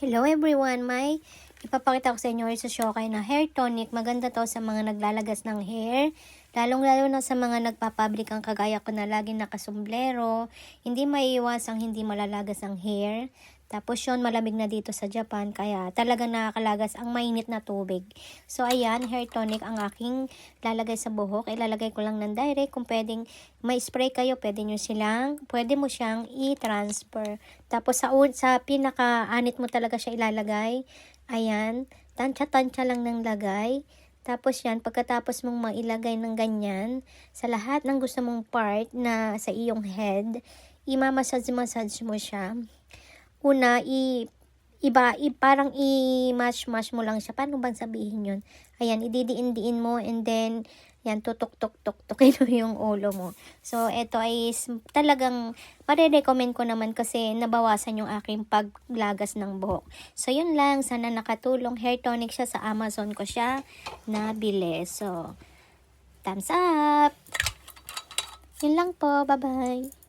Hello everyone, may ipapakita ko sa inyo sa Shokay na hair tonic. Maganda to sa mga naglalagas ng hair. Lalong-lalo na sa mga nagpapabrik ang kagaya ko na laging nakasumblero. Hindi maiiwasang hindi malalagas ang hair. Tapos yun, malamig na dito sa Japan, kaya talagang nakakalagas ang mainit na tubig. So, ayan, hair tonic ang aking lalagay sa buhok. Ilalagay ko lang ng direct. Kung pwedeng may spray kayo, pwede nyo silang, pwede mo siyang i-transfer. Tapos, sa, sa pinaka-anit mo talaga siya ilalagay. Ayan, tansya-tansya lang ng lagay. Tapos yan, pagkatapos mong mailagay ng ganyan, sa lahat ng gusto mong part na sa iyong head, imamassage-massage mo siya una, i, iba, i, parang i-mash-mash mo lang siya. Paano bang sabihin yun? Ayan, ididiin-diin mo and then, yan, tutok-tok-tok-tokin yung ulo mo. So, ito ay talagang pare-recommend ko naman kasi nabawasan yung aking paglagas ng buhok. So, yun lang. Sana nakatulong. Hair tonic siya sa Amazon ko siya nabili. So, thumbs up! Yun lang po. Bye-bye!